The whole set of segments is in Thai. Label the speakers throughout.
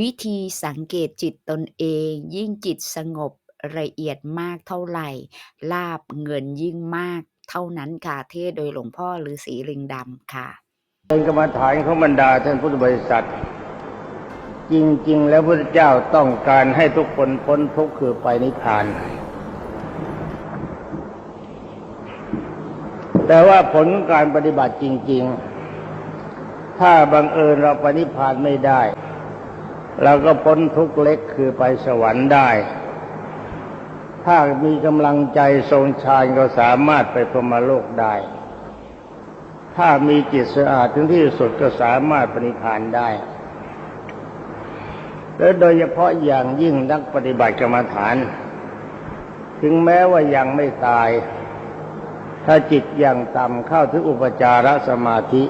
Speaker 1: วิธีสังเกตจิตตนเอง ยิ่งจิตสงบละเอียดมากเท่าไหร่ ลาภเงินยิ่งมากเท่านั้นค่ะเทศโดยหลวงพ่อฤาษีลิงดำค่ะ
Speaker 2: เป็นกรรมฐานของบรรดาท่านพุทธบริษัท จริง ๆ แล้วพระเจ้าต้องการให้ทุกคนพ้นทุกข์คือไปนิพพาน แต่ว่าผลการปฏิบัติจริง ๆ ถ้าบังเอิญเราไปนิพพานไม่ได้ เราก็พ้นทุกเล็กคือไปสวรรค์ได้ ถ้ามีกำลังใจทรงฌานก็สามารถไปพรมโลกได้ ถ้ามีจิตสะอาดถึงที่สุดก็สามารถปณิพานได้ และโดยเฉพาะอย่างยิ่งนักปฏิบัติกรรมฐาน ถึงแม้ว่ายังไม่ตาย ถ้าจิตยังต่ำเข้าถึงอุปจารสมาธิ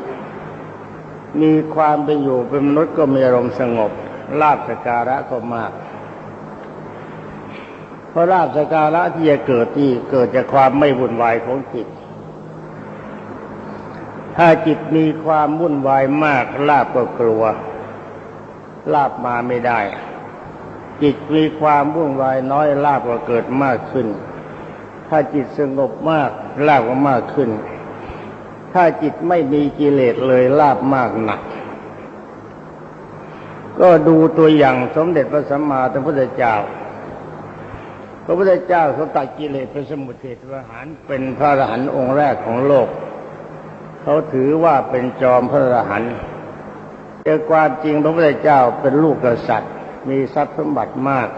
Speaker 2: มีความเป็นอยู่เป็นมนุษย์ก็มีอารมณ์สงบ ลาบสการะก็มาก เพราะลาบสการะที่จะเกิดที่เกิดจากความไม่วุ่นวายของจิต ถ้าจิตมีความวุ่นวายมากลาบก็กลัว ลาบมาไม่ได้ จิตมีความวุ่นวายน้อยลาบก็เกิดมากขึ้น ถ้าจิตสงบมากลาบก็มากขึ้น ถ้าจิตไม่มีกิเลสเลยลาบมากหนัก ก็ดูตัวอย่างสมเด็จพระสัมมาสัมพุทธเจ้า พระพุทธเจ้าเขาตัดกิเลสเป็นสมุทเทศประหารเป็นพระอรหันต์องค์แรกของโลก เขาถือว่าเป็นจอมพระอรหันต์แต่ความจริงพระพุทธเจ้าเป็นลูกกษัตริย์ มีทรัพย์สมบัติมาก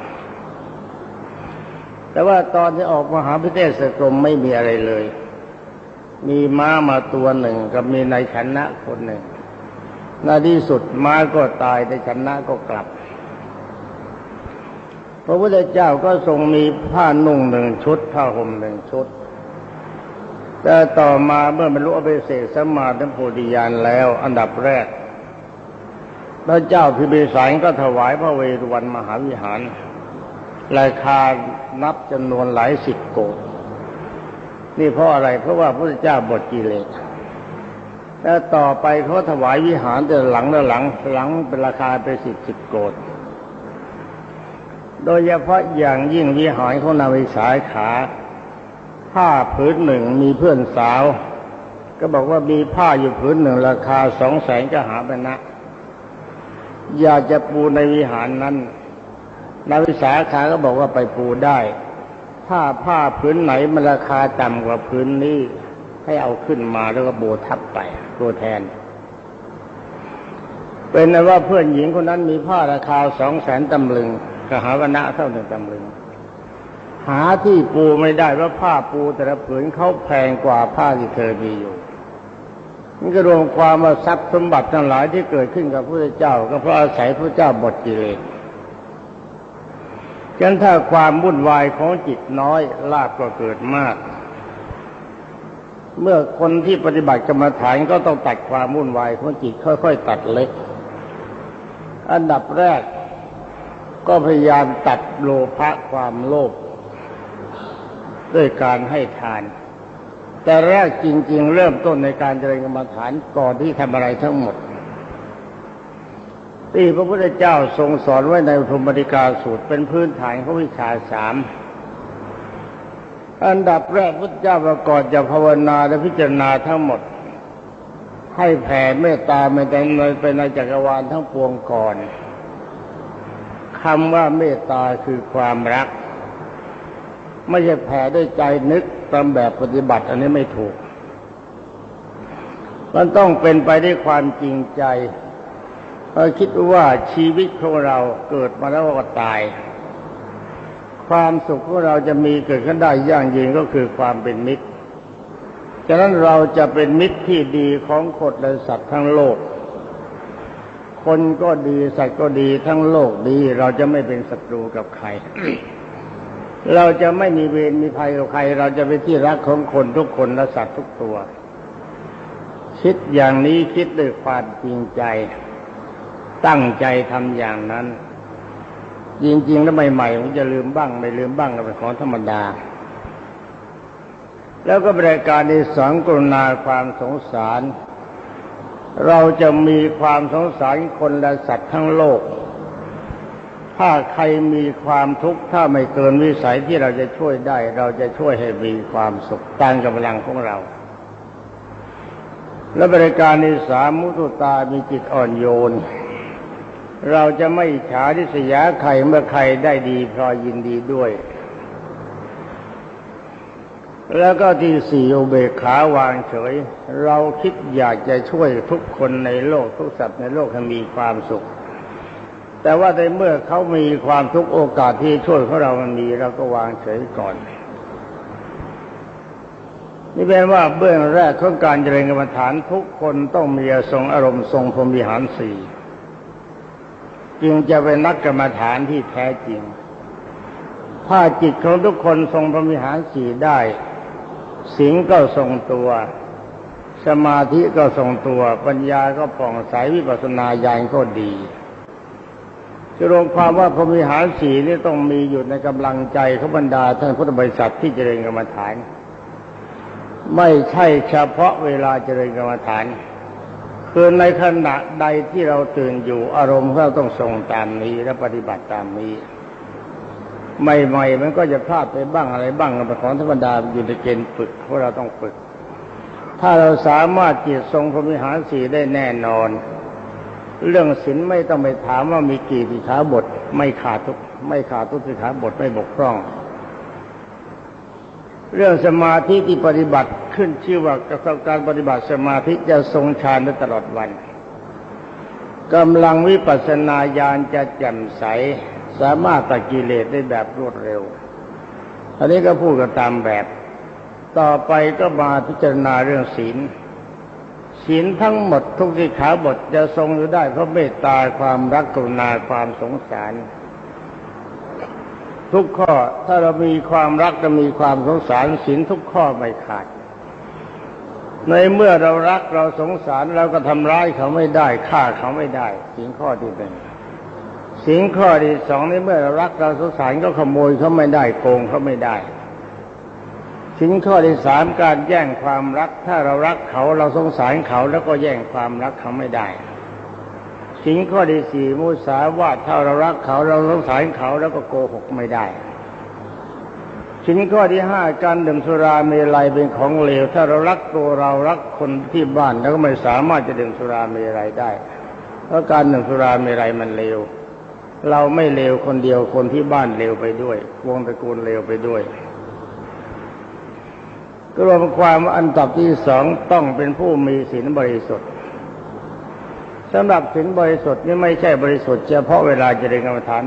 Speaker 2: แต่ว่าตอนที่ออกมหาพิเทศกรมไม่มีอะไรเลย มีม้ามาตัวหนึ่งกับมีนายชนะคนหนึ่ง ในที่สุดม้าก็ตายในชนะก็กลับ พระพุทธเจ้าก็ทรงมีผ้านุ่งหนึ่งชุดผ้าห่มหนึ่งชุด แต่ต่อมาเมื่อบรรลุอภิเศษสมาธิโพธิญาณแล้วอันดับแรกพระเจ้าพิมพิสารก็ถวายพระเวรวันมหาวิหาร ราคานับจำนวนหลายสิบโกดนี่เพราะอะไรเพราะว่าพระพุทธเจ้าบทกิเลส แล้วต่อไปเขาถวายวิหารแต่หลังแล้วหลัง หลังเป็นราคาไปสิบสิบโกดโดยเฉพาะอย่างยิ่งวิหารของนาวิสายขา ผ้าผืนหนึ่งมีเพื่อนสาว ก็บอกว่ามีผ้าอยู่ผืนหนึ่งราคาสองแสนก็หาไปนะอยากจะปูในวิหารนั้นนาวิสาขาก็บอกว่าไปปูได้ ถ้าผ้าผืนไหนมันราคาต่ำกว่าผืนนี้ ให้เอาขึ้นมาแล้วก็โบทับไป ตัวแทน เป็นนว่าเพื่อนหญิงคนนั้นมีผ้าราคาสองแสนตำลึงกหาวนะเท่าหนึ่งตำลึง หาที่ปูไม่ได้เพราะผ้าปูแต่ละผืนเขาแพงกว่าผ้าที่เธอมีอยู่นี่ก็รวมความว่าทรัพย์สมบัติทั้งหลายที่เกิดขึ้นกับพระเจ้า ก็เพราะอาศัยพระเจ้าบทกิเลสฉะนั้นถ้าความวุ่นวายของจิตน้อยลาภก็เกิดมาก เมื่อคนที่ปฏิบัติกรรมฐานก็ต้องตัดความวุ่นวายของจิตค่อย ๆ ตัดเล็ก อันดับแรก ก็พยายามตัดโลภะความโลภด้วยการให้ทาน แต่แรกจริง ๆ เริ่มต้นในการเจริญกรรมฐานก่อนที่ทำอะไรทั้งหมดที่พระพุทธเจ้าทรงสอนไว้ในธรรมดิกาสูตรเป็นพื้นฐานของวิชาสาม อันดับแรกพุทธเจ้าประกอบจะภาวนาและพิจารณาทั้งหมด ให้แผ่เมตตาไม่แต่ไปในจักรวาลทั้งปวงก่อนคำว่าเมตตาคือความรัก ไม่ใช่แผ่ด้วยใจนึกตามแบบปฏิบัติ อันนี้ไม่ถูก มันต้องเป็นไปด้วยความจริงใจเราคิดว่าชีวิตของเราเกิดมาแล้วก็ตาย ความสุขของเราจะมีเกิดขึ้นได้อย่างยิ่งก็คือความเป็นมิตร ฉะนั้นเราจะเป็นมิตรที่ดีของคนและสัตว์ทั้งโลก คนก็ดีสัตว์ก็ดีทั้งโลกดี เราจะไม่เป็นศัตรูกับใคร เราจะไม่มีเวรมีภัยกับใคร เราจะเป็นที่รักของคนทุกคนและสัตว์ทุกตัว คิดอย่างนี้คิดด้วยความจริงใจ ตั้งใจทำอย่างนั้น จริงๆแล้วใหม่ๆผมจะลืมบ้าง ไม่ลืมบ้างก็เป็นของธรรมดา แล้วก็บริการในสองกรุณาความสงสาร เราจะมีความสงสารคนและสัตว์ทั้งโลก ถ้าใครมีความทุกข์ถ้าไม่เกินวิสัยที่เราจะช่วยได้ เราจะช่วยให้มีความสุขตามกำลังของเรา และบริการที่สามมุตุตามีจิตอ่อนโยน เราจะไม่ฉาริษยาใครเมื่อใครได้ดีพลอยยินดีด้วย แล้วก็ที่สี่อุเบขาวางเฉย เราคิดอยากจะช่วยทุกคนในโลกทุกสัตว์ในโลกให้มีความสุข แต่ว่าในเมื่อเขามีความทุกข์โอกาสที่ช่วยของเรามันมีเราก็วางเฉยก่อนนี่เป็นว่าเบื้องแรกของการเจริญกรรมฐานทุกคนต้องมีทรงอารมณ์ทรงพรมิหารสี่ จึงจะเป็นนักกรรมฐานที่แท้จริง ถ้าจิตของทุกคนทรงพรหมิหารสีได้สิงก็ทรงตัว สมาธิก็ทรงตัว ปัญญาก็ผ่องใสวิปัสสนาญาณก็ดีจะรวมความว่าพรมิหารสีนี่ต้องมีอยู่ในกำลังใจของบรรดาท่านพุทธบริษัทที่เจริญกรรมฐาน ไม่ใช่เฉพาะเวลาเจริญกรรมฐาน คือในขณะใดที่เราตื่นอยู่อารมณ์เราต้องทรงตามนี้และปฏิบัติตามนี้ ใหม่ๆมันก็จะพลาดไปบ้างอะไรบ้างเป็นของธรรมดาอยู่ในเกณฑ์ฝึกเพราะเราต้องฝึก ถ้าเราสามารถจิตทรงพรมิหารสีได้แน่นอน เรื่องศีลไม่ต้องไปถามว่ามีกี่สิขาบท ไม่ขาดทุกไม่ขาดทุกสิขาบทไม่บกพร่อง เรื่องสมาธิที่ปฏิบัติขึ้นชื่อว่าการปฏิบัติสมาธิจะทรงฌานได้ตลอดวันกำลังวิปัสสนาญาณจะแจ่มใส สามารถตัดกิเลสได้แบบรวดเร็วอันนี้ก็พูดกันตามแบบ ต่อไปก็มาพิจารณาเรื่องศีลศีลทั้งหมดทุกสิขาบทจะทรงอยู่ได้เพราะเมตตาความรักกรุณาความสงสาร ทุกข้อถ้าเรามีความรักจะมีความสงสารศีลทุกข้อไม่ขาด ในเมื่อเรารักเราสงสารเราก็ทำร้ายเขาไม่ได้ฆ่าเขาไม่ได้ศีลข้อที่หนึ่งศีลข้อที่สองในเมื่อเรารักเราสงสารก็ขโมยเขาไม่ได้โกงเขาไม่ได้ศีลข้อที่สามการแย่งความรัก ถ้าเรารักเขาเราสงสารเขาแล้วก็แย่งความรักเขาไม่ได้ สิงข้อที่สี่มุสาวาทถ้าเรารักเขาเราสงสารเขาแล้วก็โกหกไม่ได้สินข้อที่ห้าการดื่มสุราเมลัยเป็นของเลว ถ้าเรารักตัวเรารักคนที่บ้านแล้วก็ไม่สามารถจะดื่มสุราเมลัยได้ เพราะการดื่มสุราเมลัยมันเลว เราไม่เลวคนเดียวคนที่บ้านเลวไปด้วย วงตระกูลเลวไปด้วยก็รวมความว่าอันดับที่สองต้องเป็นผู้มีศีลบริสุทธิ์ สำหรับศีลบริสุทธิ์นี่ไม่ใช่บริสุทธิ์เฉพาะเวลาเจริญกรรมฐาน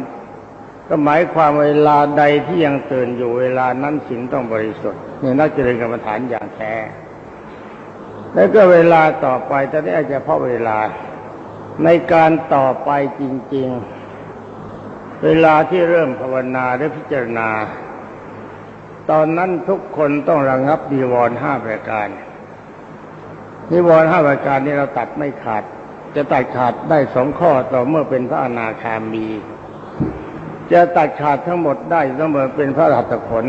Speaker 2: ก็หมายความเวลาใดที่ยังตื่นอยู่เวลานั้นศีลต้องบริสุทธิ์นี่นักเจริญกรรมฐานอย่างแท้แล้วก็เวลาต่อไปแต่นี้อาจจะเพาะเวลาในการต่อไปจริง ๆ เวลาที่เริ่มภาวนาหรือพิจารณา ตอนนั้นทุกคนต้องระงับนิวรณ์ห้าประการนิวรณ์ห้าประการนี้เราตัดไม่ขาด จะตัดขาดได้สองข้อต่อเมื่อเป็นพระอนาคามี จะตัดขาดทั้งหมดได้ต้องเมื่อเป็นพระรหัตผล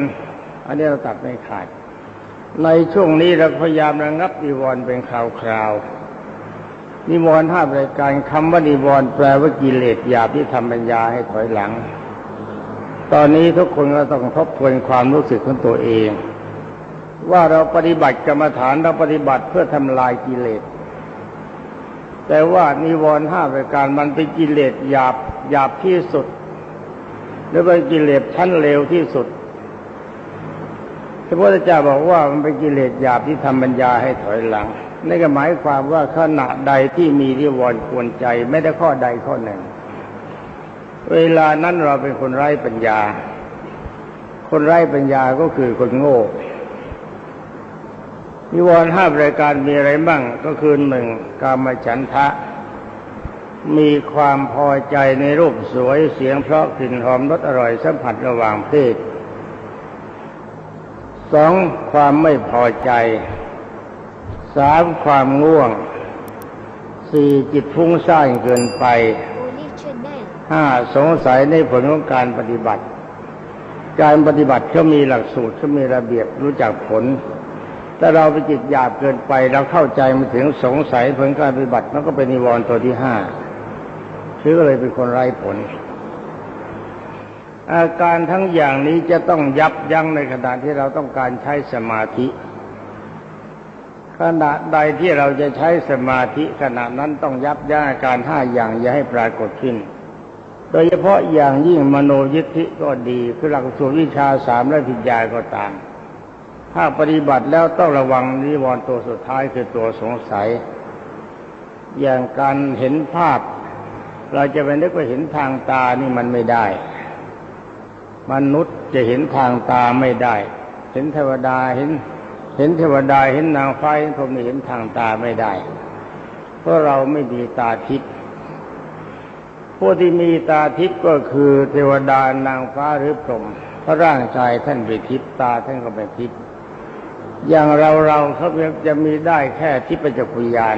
Speaker 2: อันนี้เราตัดไม่ขาด ในช่วงนี้เราพยายามระงับนิวรณ์เป็นคราวๆนิวรณ์ห้าประการคำว่านิวรณ์แปลว่ากิเลสหยาบที่ทำปัญญาให้ถอยหลัง ตอนนี้ทุกคนก็ต้องทบทวนความรู้สึกของตัวเอง ว่าเราปฏิบัติกรรมฐานเราปฏิบัติเพื่อทำลายกิเลส แต่ว่านิวรณ์ห้าประการมันเป็นกิเลสหยาบหยาบที่สุด หรือเป็นกิเลสชั้นเลวที่สุดพระพุทธเจ้าบอกว่ามันเป็นกิเลสหยาบที่ทำปัญญาให้ถอยหลังนั่นก็หมายความว่าขณะใดที่มีนิวรณ์กวนใจ ไม่ได้ข้อใดข้อหนึ่ง เวลานั้นเราเป็นคนไร้ปัญญา คนไร้ปัญญาก็คือคนโง่ นิวรณ์ห้าประการมีอะไรบ้างก็คือหนึ่งกามฉันทะ มีความพอใจในรูปสวยเสียงเพราะกลิ่นหอมรสอร่อยสัมผัสระหว่างเพศสองความไม่พอใจสามความง่วงสี่จิตฟุ้งซ่านเกินไปห้าสงสัยในผลของการปฏิบัติ การปฏิบัติเขามีหลักสูตรเขามีระเบียบรู้จักผล แต่เราไปจิตหยาบเกินไป เราเข้าใจมาถึงสงสัยผลการปฏิบัติมันก็เป็นนิวรณ์ตัวที่ห้าชื่อก็เลยเป็นคนไร้ผล อาการทั้งอย่างนี้จะต้องยับยั้งในขณะที่เราต้องการใช้สมาธิ ขณะใดที่เราจะใช้สมาธิขณะนั้นต้องยับยั้งอาการห้าอย่างอย่าให้ปรากฏขึ้น โดยเฉพาะอย่างยิ่งมโนยิทธิก็ดีคือหลักสูตรวิชาสามและพิญญาก็ตาม ถ้าปฏิบัติแล้วต้องระวังนิวรณ์ตัวสุดท้ายคือตัวสงสัย อย่างการเห็นภาพ เราจะไปนึกว่าเห็นทางตานี่มันไม่ได้ มนุษย์จะเห็นทางตาไม่ได้ เห็นเทวดาเห็น เห็นเทวดาเห็นนางฟ้าเห็นพรหมเห็นทางตาไม่ได้ เพราะเราไม่มีตาทิพย์ผู้ที่มีตาทิพย์ก็คือเทวดานางฟ้าหรือพรหมเพราะร่างกายท่านเป็นทิพย์ตาท่านก็เป็นทิพย์ อย่างเราเราเขาจะมีได้แค่ทิพยจักรุยาน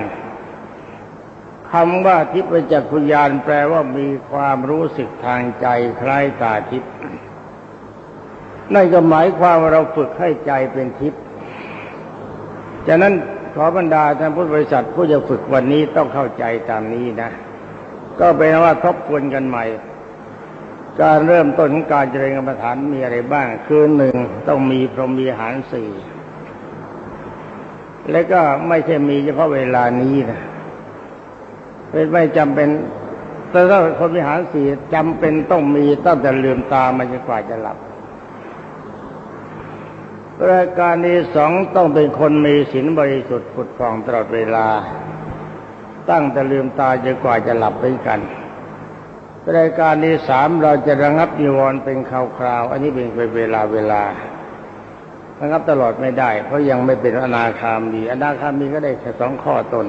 Speaker 2: คำว่าทิพยจักรุยานแปลว่ามีความรู้สึกทางใจคล้ายตาทิพนั่นก็หมายความว่าเราฝึกให้ใจเป็นทิพย์ฉะนั้นขอบรรดาท่านพุทธบริษัทผู้จะฝึกวันนี้ต้องเข้าใจตามนี้นะ ก็เป็นว่าทบทวนกันใหม่ การเริ่มต้นของการเจริญกรรมฐานมีอะไรบ้าง คือหนึ่งต้องมีพรหมีหารสี่ และก็ไม่ใช่มีเฉพาะเวลานี้นะเป็นไม่จำเป็นแต่ถ้าคนมีหารสี่จำเป็นต้องมีตั้งแต่ลืมตามาจนกว่าจะหลับรายการที่สองต้องเป็นคนมีศีลบริสุทธิ์ผุดผ่องตลอดเวลา ตั้งแต่ลืมตาจนกว่าจะหลับไปกันรายการที่สามเราจะระงับนิวรณ์เป็นคราวๆอันนี้เป็นเวลาเวลา ระงับตลอดไม่ได้ เพราะยังไม่เป็นอนาคามีอนาคามีก็ได้แค่สองข้อตน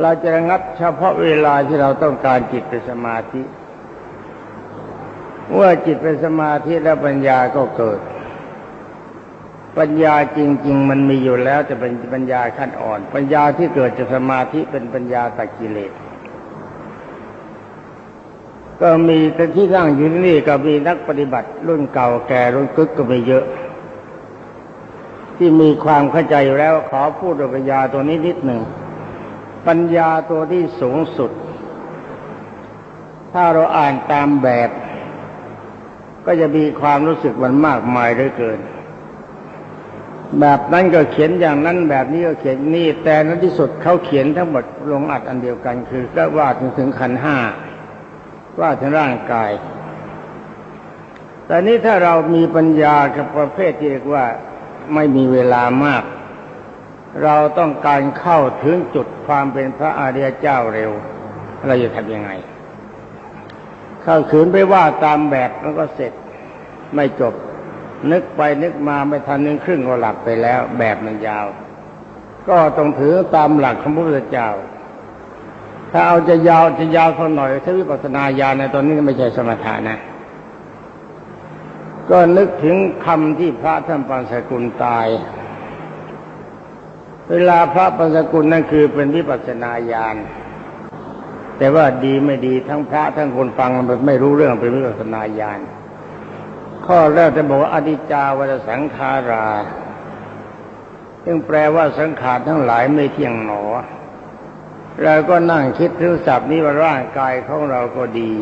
Speaker 2: เราจะระงับเฉพาะเวลาที่เราต้องการจิตเป็นสมาธิเมื่อจิตเป็นสมาธิแล้วปัญญาก็เกิด ปัญญาจริง ๆ มันมีอยู่แล้วแต่เป็นปัญญาขั้นอ่อน ปัญญาที่เกิดจากสมาธิเป็นปัญญาตักกิเลสก็มีแต่ที่นั่งอยู่ที่นี่ก็มีนักปฏิบัติรุ่นเก่าแก่รุ่นกึกก็ไม่เยอะ ที่มีความเข้าใจอยู่แล้วขอพูดปัญญาตัวนี้นิดหนึ่ง ปัญญาตัวที่สูงสุด ถ้าเราอ่านตามแบบ ก็จะมีความรู้สึกมันมากมายเหลือเกิน แบบนั้นก็เขียนอย่างนั้นแบบนี้ก็เขียนนี่ แต่ในที่สุดเขาเขียนทั้งหมดลงอัดอันเดียวกัน คือก็ว่าถึงถึงขันห้าว่าถึงร่างกาย แต่นี้ถ้าเรามีปัญญากับประเภทที่เรียกว่า ไม่มีเวลามาก เราต้องการเข้าถึงจุดความเป็นพระอริยเจ้าเร็ว เราจะทำยังไง เข้าขืนไปว่าตามแบบแล้วก็เสร็จไม่จบ นึกไปนึกมาไม่ทันนึงครึ่งก็หลับไปแล้ว แบบมันยาว ก็ต้องถือตามหลักของพระพุทธเจ้า ถ้าเอาจะยาวจะยาวสักหน่อยถ้าวิปัสสนาญาณในตอนนี้ไม่ใช่สมถะนะ ก็นึกถึงคำที่พระท่านปัญสกุลตาย เวลาพระปัญสกุลนั่นคือเป็นวิปัสสนาญาณแต่ว่าดีไม่ดีทั้งพระทั้งคนฟังมันไม่รู้เรื่องเป็นวิปัสสนาญาณข้อแรกจะบอกว่าอนิจจาวัฏสังขาราซึ่งแปลว่าสังขารทั้งหลายไม่เที่ยงหนอเราก็นั่งคิดถึงศัพท์นี้ว่าร่างกายของเราก็ดี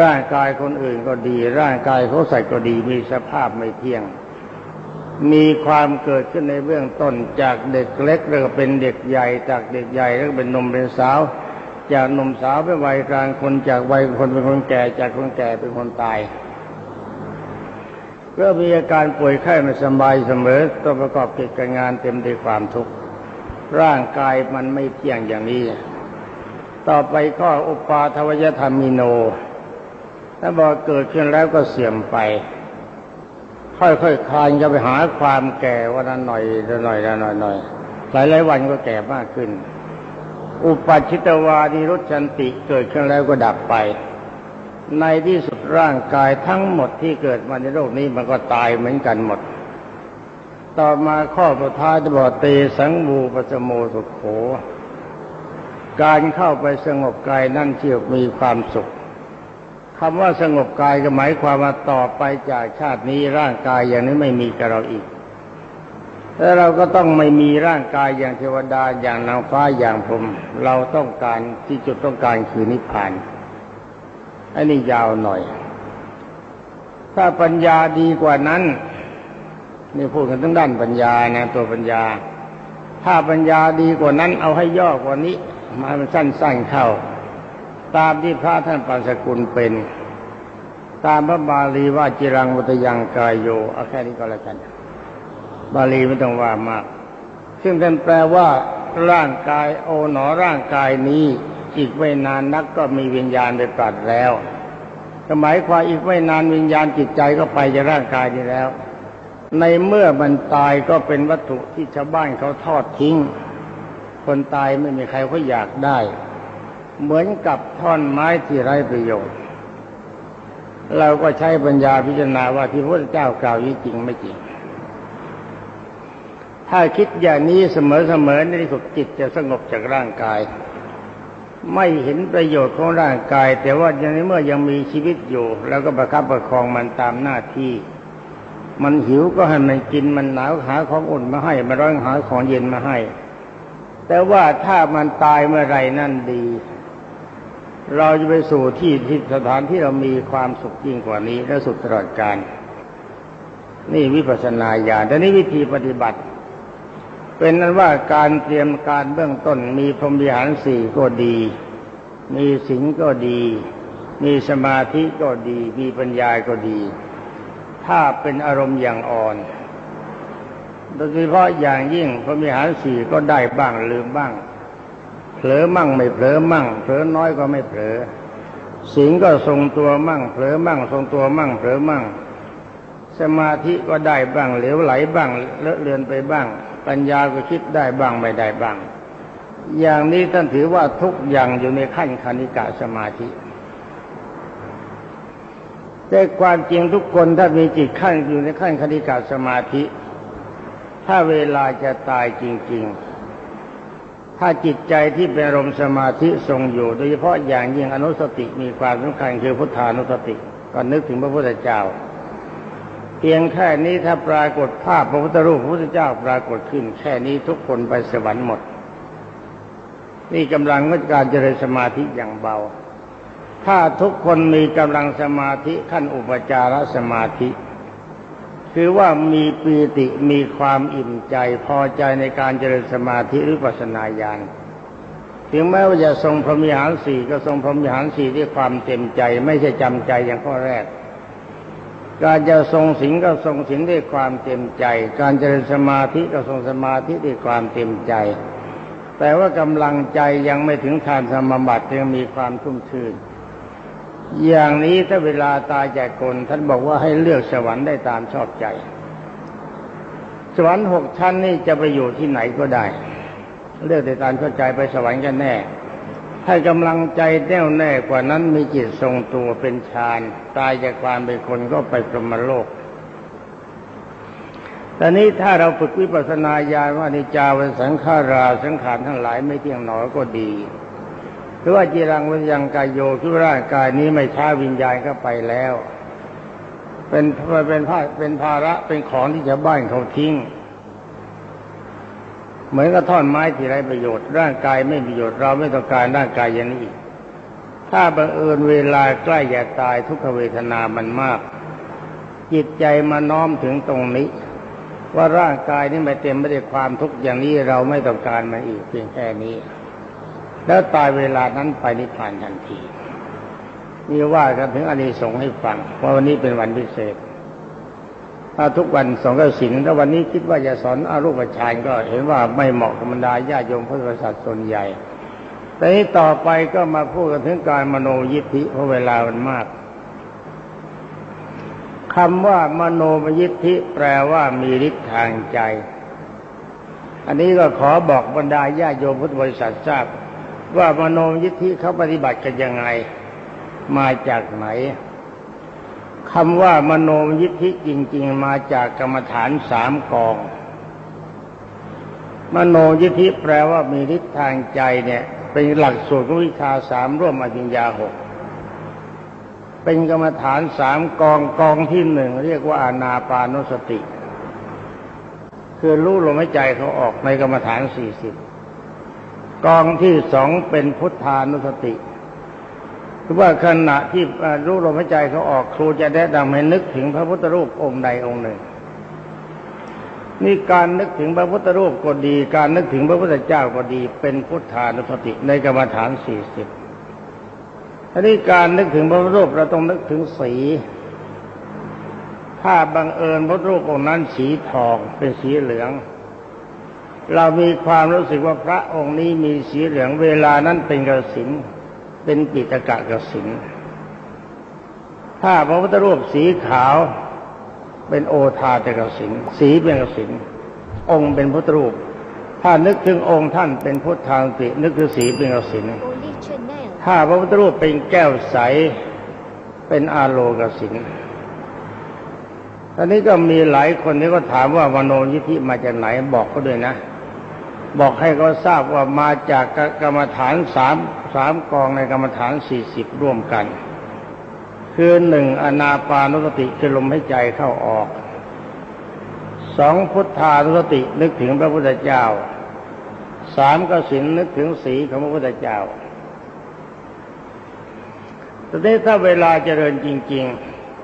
Speaker 2: ร่างกายคนอื่นก็ดี ร่างกายเขาใส่ก็ดีมีสภาพไม่เที่ยง มีความเกิดขึ้นในเบื้องต้นจากเด็กเล็กแล้วก็เป็นเด็กใหญ่จากเด็กใหญ่แล้วก็เป็นหนมเป็นสาว จากหนุ่มสาวเป็นวัยกลางคนจากวัยคนเป็นคนแก่ จากคนแก่เป็นคนตายก็มีอาการป่วยไข้ไม่สบายเสมอต้องประกอบกิจการงานเต็มด้วยความทุกข์ร่างกายมันไม่เที่ยงอย่างนี้ ต่อไปก็อุปาทวยธรรมิโน ถ้าบอกเกิดขึ้นแล้วก็เสื่อมไป ค่อยๆคคลานจะไปหาความแก่วันละหน่อยละหน่อยละหน่อยหน่อยหลายหลายๆวันก็แก่มากขึ้น อุปัชิตวานิรุชันติเกิดขึ้นแล้วก็ดับไป ในที่สุดร่างกายทั้งหมดที่เกิดมาในโลกนี้มันก็ตายเหมือนกันหมด ต่อมาข้อสุดท้ายจะบอกเตสังวูปสโมสุขโขการเข้าไปสงบกายนั่นเชื่อมีความสุข คำว่าสงบกายก็หมายความว่าต่อไปจากชาตินี้ร่างกายอย่างนี้ไม่มีกับเราอีก แล้วเราก็ต้องไม่มีร่างกายอย่างเทวดาอย่างนางฟ้าอย่างพรหมเราต้องการที่จุดต้องการคือนิพพานอันนี้ยาวหน่อย ถ้าปัญญาดีกว่านั้นนี่พูดกันทั้งด้านปัญญานะ ตัวปัญญา ถ้าปัญญาดีกว่านั้น เอาให้ย่อกว่านี้มามันสั้นๆเข้า ตามที่พระท่านปัสสกุลเป็น ตามพระบาลีว่าจิรังวัตยังกายโยเอาแค่นี้ก็แล้วกัน บาลีไม่ต้องว่ามาก ซึ่งท่านแปลว่า ร่างกายโอหนอร่างกายนี้อีกไม่นานนักก็มีวิญญาณไปปัดแล้วก็หมายความอีกไม่นานวิญญาณจิตใจก็ไปจากร่างกายนี้แล้ว ในเมื่อมันตายก็เป็นวัตถุที่ชาวบ้านเขาทอดทิ้ง คนตายไม่มีใครเขาอยากได้ เหมือนกับท่อนไม้ที่ไร้ประโยชน์ เราก็ใช้ปัญญาพิจารณาว่าที่พระเจ้ากล่าวนี้จริงไม่จริง ถ้าคิดอย่างนี้เสมอๆในที่สุดจิตจะสงบจากร่างกาย ไม่เห็นประโยชน์ของร่างกาย แต่ว่าในเมื่อยังมีชีวิตอยู่แล้วก็ประคับประคองมันตามหน้าที่มันหิวก็ให้มันกินมันหนาวหาของอุ่นมาให้มันร้อนหาของเย็นมาให้ แต่ว่าถ้ามันตายเมื่อไรนั่นดี เราจะไปสู่ที่ที่สถานที่เรามีความสุขยิ่งกว่านี้ และสุขตลอดกาลนี่วิปัสสนาญาณแต่นี้วิธีปฏิบัติ เป็นนั้นว่าการเตรียมการเบื้องต้นมีพรหมวิหารสี่ก็ดี มีศีลก็ดี มีสมาธิก็ดี มีปัญญาก็ดี ถ้าเป็นอารมณ์อย่างอ่อนโดยเฉพาะอย่างยิ่งพรหมวิหารสี่ก็ได้บ้างลืมบ้าง ลอมั่งไม่เผลอมั่งเผลอน้อยก็ไม่เผลอศีลก็ทรงตัวมั่งเผลอมั่งทรงตัวมั่งเผลอมั่ง สมาธิก็ได้บ้างเหลวไหลบ้างเลอะเลือนไปบ้าง ปัญญาก็คิดได้บ้างไม่ได้บ้าง อย่างนี้ท่านถือว่าทุกอย่างอยู่ในขั้นคณิกะสมาธิแต่ความจริงทุกคนถ้ามีจิตขั้นอยู่ในขั้นคณิกะสมาธิ ถ้าเวลาจะตายจริง ๆ ถ้าจิตใจที่เป็นอารมณ์สมาธิทรงอยู่ โดยเฉพาะอย่างยิ่งอนุสติมีความสำคัญคือพุทธานุสติก็นึกถึงพระพุทธเจ้า เพียงแค่นี้ถ้าปรากฏภาพพระพุทธรูปพระพุทธเจ้าปรากฏขึ้น แค่นี้ทุกคนไปสวรรค์หมด นี่กำลังของการเจริญสมาธิอย่างเบา ถ้าทุกคนมีกำลังสมาธิขั้นอุปจารสมาธิ คือว่ามีปีติมีความอิ่มใจพอใจในการเจริญสมาธิหรือปัสนาญาณถึงแม้ว่าจะทรงพรหมิหารสี่ก็ทรงพรหมิหารสี่ด้วยความเต็มใจ ไม่ใช่จำใจอย่างข้อแรก การจะทรงสิงก็ทรงสิงด้วยความเต็มใจ การเจริญสมาธิก็ทรงสมาธิด้วยความเต็มใจ แต่ว่ากำลังใจยังไม่ถึงทานสมบัติยังมีความทุ่มชื่น อย่างนี้ถ้าเวลาตายจากคนท่านบอกว่าให้เลือกสวรรค์ได้ตามชอบใจ สวรรค์หกชั้นนี่จะไปอยู่ที่ไหนก็ได้ เลือกแต่ตามเข้าใจไปสวรรค์กันแน่ถ้ากำลังใจแน่วแน่กว่านั้นมีจิตทรงตัวเป็นฌานตายจากความเป็นคนก็ไปพรหมโลกตอนนี้ถ้าเราฝึกวิปัสสนาญาณว่านิจาวันสังขาราสังขารทั้งหลายไม่เที่ยงหนอก็ดี หรือว่าจีรังวิญญังกายโยคือร่างกายนี้ไม่ช้าวิญญาณก็ไปแล้ว เป็นเป็นภาเป็นภาระเป็นของที่ชาวบ้านเขาทิ้ง เหมือนกับท่อนไม้ที่ไร้ประโยชน์ ร่างกายไม่มีประโยชน์เราไม่ต้องการร่างกายอย่างนี้อีก ถ้าบังเอิญเวลาใกล้จะตายทุกขเวทนามันมาก จิตใจมาน้อมถึงตรงนี้ ว่าร่างกายนี้ไม่เต็มไปด้ความทุกข์อย่างนี้เราไม่ต้องการมันอีกเพียงแค่นี้ แล้วตายเวลานั้นไปนิพพานทันที นี่ว่ากันถึงอานิสงส์ให้ฟังว่าะวันนี้เป็นวันพิเศษถ้าทุกวันสองก็สินถ้าวันนี้คิดว่าจะสอนอารูปฌานก็เห็นว่าไม่เหมาะกับบรรดาญาโยมพุทธบริษัทส่วนใหญ่ แต่นี้ต่อไปก็มาพูดกันถึงการมโนยิทธิเพราะเวลามันมากคำว่ามโนมยิทธิแปลว่ามีฤทธิ์ทางใจ อันนี้ก็ขอบอกบรรดาญาโยมพุทธบริษัททราบ ว่ามโนยิทธิเขาปฏิบัติกันยังไง มาจากไหนคำว่ามโนยิทธิจริง ๆ มาจากกรรมฐานสามกอง มโนยิทธิแปลว่ามีฤทธิ์ทางใจเนี่ย เป็นหลักสูตรวิชาสามร่วมอภิญญาหกเป็นกรรมฐานสามกองกองที่หนึ่งเรียกว่าอานาปานุสติ คือรู้ลมหายใจเขาออกในกรรมฐานสี่สิบ กองที่สองเป็นพุทธานุสติหรือว่าขณะที่รู้ลมหายใจเขาออกครูจะแนะนำให้นึกถึงพระพุทธรูปองค์ใดองค์หนึ่งนี่การนึกถึงพระพุทธรูปก็ดี การนึกถึงพระพุทธเจ้าก็ดี เป็นพุทธานุสติในกรรมฐานสี่สิบทีนี้การนึกถึงพระพุทธรูปเราต้องนึกถึงสี ถ้าบังเอิญพระรูปองค์นั้นสีทองเป็นสีเหลือง เรามีความรู้สึกว่าพระองค์นี้มีสีเหลืองเวลานั้นเป็นกสินเป็นปิตกะกสินถ้าพระพุทธรูปสีขาวเป็นโอทาตกสินสีเป็นกสินองค์เป็นพุทธรูป ถ้านึกถึงองค์ท่านเป็นพุทธางตินึกถึงสีเป็นกสินถ้าพระพุทธรูปเป็นแก้วใสเป็นอาโลกสินตอนนี้ก็มีหลายคนที่ก็ถามว่ามโนยิธิมาจากไหนบอกเขาด้วยนะ บอกให้เขาทราบว่ามาจากกรรมฐานสามสามกองในกรรมฐานสี่สิบร่วมกัน คือหนึ่งอนาปานุสติคือลมให้ใจเข้าออกสองพุทธานุสตินึกถึงพระพุทธเจ้าสามกสินนึกถึงสีของพระพุทธเจ้าทีนี้ถ้าเวลาเจริญจริง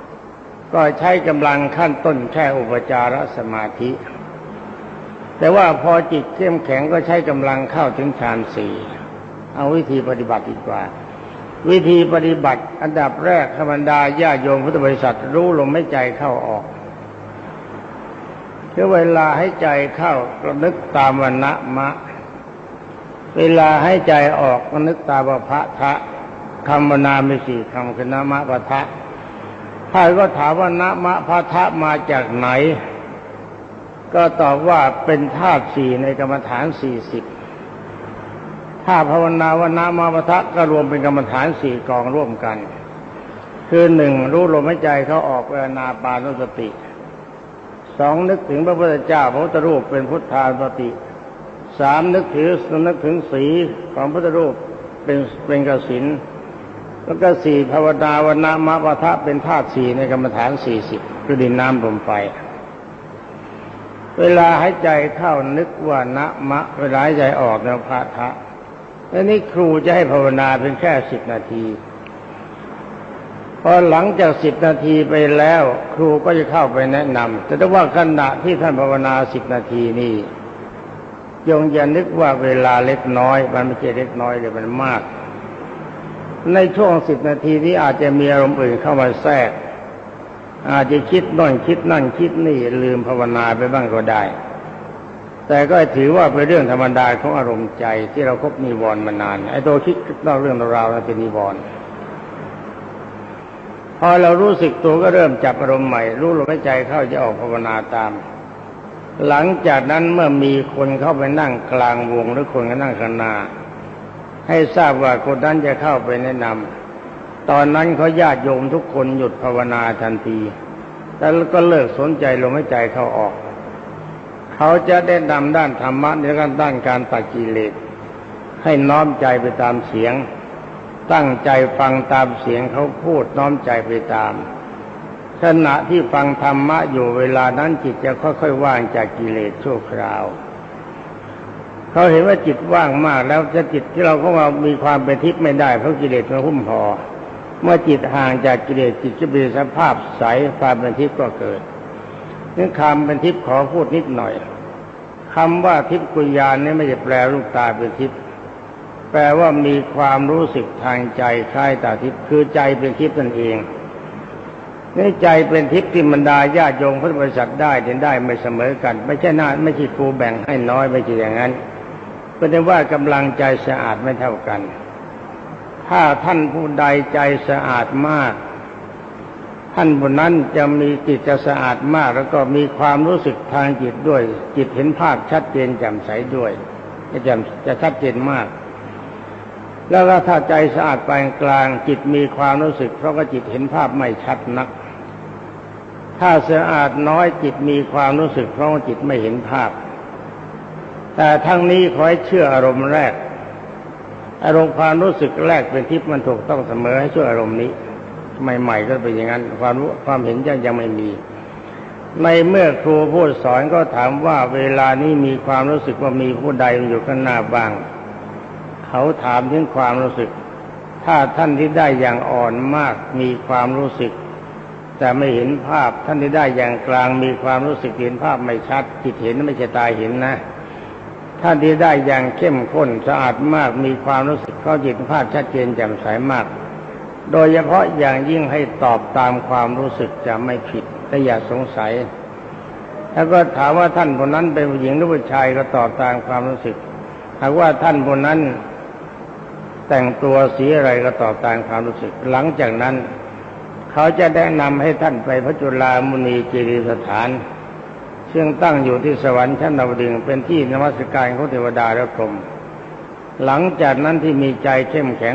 Speaker 2: ๆ ก็ใช้กำลังขั้นต้นแค่อุปจารสมาธิ แต่ว่าพอจิตเข้มแข็งก็ใช้กำลังเข้าถึงฌานสี่เอาวิธีปฏิบัติดีกว่า วิธีปฏิบัติอันดับแรกธรรมดาญาโยมพุทธบริษัทรู้ลมให้ใจเข้าออกคือเวลาให้ใจเข้าก็นึกตามวันนะมะ เวลาให้ใจออกก็นึกตามพระทะคำวนาไม่สี่คำคือนะมะปะทะถ้าก็ถามว่านะมะพะทะมาจากไหน ก็ตอบว่าเป็นธาตุสี่ในกรรมฐานสี่สิบถ้าภาวนาว่านะมะปะทะก็รวมเป็นกรรมฐานสี่กองร่วมกัน คือหนึ่งรู้ลมหายใจเขาออกเวลนาปานุสติสองนึกถึงพระพุทธเจ้าพระพุทธรูปเป็นพุทธานุสติสามนึกถึงนึกถึงสีของพระพุทธรูปเป็นเป็นกสินแล้วก็สี่ภาวนาวันนามะปะทะเป็นธาตุสี่ในกรรมฐานสี่สิบคือดินน้ำลมไฟ เวลาหายใจเข้านึกว่านะมะ เวลาหายใจออกนี่ยพะทะแล้วนี่ครูจะให้ภาวนาเป็นแค่สิบนาทีพอหลังจากสิบนาทีไปแล้ว ครูก็จะเข้าไปแนะนำแต่ถ้าว่าขณะที่ท่านภาวนาสิบนาทีนี่ยงอย่านึกว่าเวลาเล็กน้อย มันไม่ใช่เล็กน้อยเลยมันมาก ในช่วงสิบนาทีนี้อาจจะมีอารมณ์อื่นเข้ามาแทรก อาจจะคิดโน่นคิดนั่นคิดนี่ลืมภาวนาไปบ้างก็ได้ แต่ก็ถือว่าเป็นเรื่องธรรมดาของอารมณ์ใจที่เราคบนิวรณ์มานาน ไอ้ตัวคิดเล่าเรื่องราวนั้นเป็นนิวรณ์พอเรารู้สึกตัวก็เริ่มจับอารมณ์ใหม่ รู้ลมหายใจเข้าจะออกภาวนาตาม หลังจากนั้นเมื่อมีคนเข้าไปนั่งกลางวงหรือคนก็นั่งข้างหน้าให้ทราบว่าคนนั้นจะเข้าไปแนะนำ ตอนนั้นเขาญาติโยมทุกคนหยุดภาวนาทันที แล้วก็เลิกสนใจลมหายใจเข้าออก เขาจะได้นำด้านธรรมะในการด้านการตัดกิเลสให้น้อมใจไปตามเสียง ตั้งใจฟังตามเสียงเขาพูดน้อมใจไปตาม ขณะที่ฟังธรรมะอยู่เวลานั้นจิตจะค่อยๆว่างจากกิเลสชั่วคราวเขาเห็นว่าจิตว่างมากแล้วจะจิตที่เราก็ว่ามีความเป็นทิพย์ไม่ได้เพราะกิเลสมันหุ้มพอ เมื่อจิตห่างจากกิเลสจิตจะมีสภาพใสความเป็นทิพย์ก็เกิดนี่คำเป็นทิพย์ขอพูดนิดหน่อยคำว่าทิพย์กุญญาณนี่ไม่ใช่แปลลูกตาเป็นทิพย์แปลว่ามีความรู้สึกทางใจคล้ายตาทิพย์คือใจเป็นทิพย์นั่นเองในใจเป็นทิพย์ที่บรรดาญาติโยมพุทธบริษัทได้เห็นได้ไม่เสมอกัน ไม่ใช่น่าไม่ใช่ครูแบ่งให้น้อยไม่ใช่อย่างนั้นเป็นว่ากำลังใจสะอาดไม่เท่ากัน ถ้าท่านผู้ใดใจสะอาดมาก ท่านผู้นั้นจะมีจิตจะสะอาดมาก แล้วก็มีความรู้สึกทางจิตด้วย จิตเห็นภาพชัดเจนแจ่มใสด้วยจะแจ่มจะชัดเจนมาก แล้วก็ถ้าใจสะอาดปานกลาง จิตมีความรู้สึก เพราะว่าจิตเห็นภาพไม่ชัดนัก ถ้าสะอาดน้อยจิตมีความรู้สึก เพราะว่าจิตไม่เห็นภาพ แต่ทั้งนี้ขอให้เชื่ออารมณ์แรก อารมณ์ความรู้สึกแรกเป็นทิพย์มันถูกต้องเสมอให้ช่วยอารมณ์นี้ใหม่ ๆ ก็เป็นอย่างนั้น ความรู้ความเห็นยังยังไม่มี ในเมื่อครูพูดสอนก็ถามว่าเวลานี้มีความรู้สึกว่ามีผู้ใดอยู่ข้างหน้าบ้าง เขาถามถึงความรู้สึก ถ้าท่านที่ได้อย่างอ่อนมากมีความรู้สึก แต่ไม่เห็นภาพท่านที่ได้อย่างกลางมีความรู้สึกเห็นภาพไม่ชัดจิตเห็นไม่ใช่ตาเห็นนะ ท่านที่ได้อย่างเข้มข้นสะอาดมากมีความรู้สึกเข้าจิตภาพชัดเจนแจ่มใสมาก โดยเฉพาะอย่างยิ่งให้ตอบตามความรู้สึกจะไม่ผิดและอย่าสงสัย แล้วก็ถามว่าท่านคนนั้นเป็นผู้หญิงหรือผู้ชายก็ตอบตามความรู้สึกหากว่าท่านคนนั้นแต่งตัวสีอะไรก็ตอบตามความรู้สึก หลังจากนั้น เขาจะแนะนำให้ท่านไปพระจุลามุนีเจดียสถาน ซึ่งตั้งอยู่ที่สวรรค์ชั้นดาวดึงเป็นที่นมัสการของเทวดาและพรหมหลังจากนั้นที่มีใจเข้มแข็ง